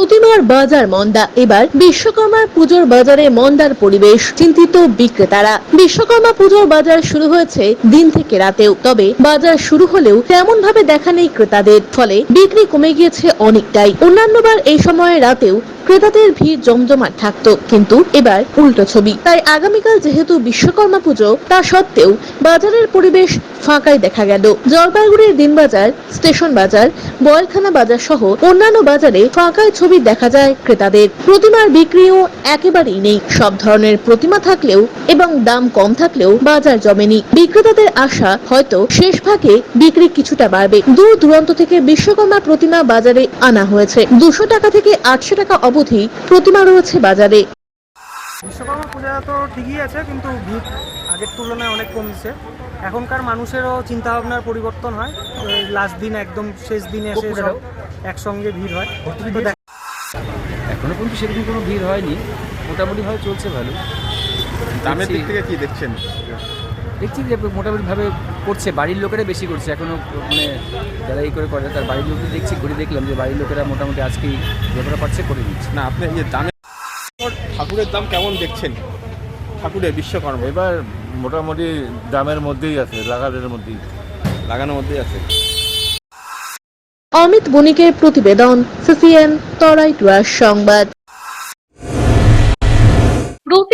প্রতিমার বাজার মন্দা। এবার বিশ্বকর্মা পুজোর বাজারে মন্দার পরিবেশ, চিন্তিত বিক্রেতারা। বিশ্বকর্মা পুজোর বাজার শুরু হয়েছে দিন থেকে রাতেও। তবে বাজার শুরু হলেও তেমন ভাবে দেখা নেই ক্রেতাদের। ফলে বিক্রি কমে গিয়েছে অনেকটাই। অন্যান্যবার এই সময়ে রাতেও ক্রেতাদের ভিড় জমজমাট থাকত। কিন্তু এবার উল্টো ছবি। তাই আগামীকাল যেহেতু বিশ্বকর্মা পুজো, তা সত্ত্বেও বাজারের পরিবেশ ফাঁকাই দেখা গেল। জলপাইগুড়ির দিনবাজার, স্টেশন বাজার বয়লখানা বাজার সহ অন্যান্য বাজারে ফাঁকায় ছবি দেখা যায় ক্রেতাদের। প্রতিমার বিক্রিও একেবারেই নেই। সব ধরনের প্রতিমা থাকলেও এবং দাম কম থাকলেও বাজার জমেনি। বিক্রেতাদের আশা হয়তো শেষ ভাগে বিক্রি কিছুটা বাড়বে। দূর দূরান্ত থেকে বিশ্বকর্মা প্রতিমা বাজারে আনা হয়েছে। দুশো টাকা থেকে আটশো টাকা অবধি প্রতিমা রয়েছে বাজারে। বিশ্বকর্মা পূজা তো ঠিকই আছে, কিন্তু আগের তুলনায় অনেক কমছে। এখনকার মানুষেরও চিন্তাভাবনার পরিবর্তন হয়। লাস্ট দিন একদম শেষ দিনে এসে একসঙ্গে ভিড় হয়। তো দেখ- এখনও পর্যন্ত সেরকম কোনো ভিড় হয়নি। মোটামুটি ভাবে চলছে ভালো দামের দিক থেকে কি দেখছেন? দেখছি যে মোটামুটি ভাবে করছে। বাড়ির লোকেরা বেশি করছে। এখনও মানে যারা এই করে করে তার বাড়ির লোকদের দেখছি ঘুরে দেখলাম যে বাড়ির লোকেরা মোটামুটি আজকেই যতটা পারছে করে দিচ্ছে। না আপনি ইয়ে দামে ঠাকুরের দাম কেমন দেখছেন? ঠাকুরের বিশ্বকর্মা। এবার মোটামুটি দামের মধ্যেই আছে লাগানোর মধ্যেই। লাগানোর মধ্যেই আছে। অমিত বণিকের প্রতিবেদন সিসিএন তরাই টুয়ার সংবাদ।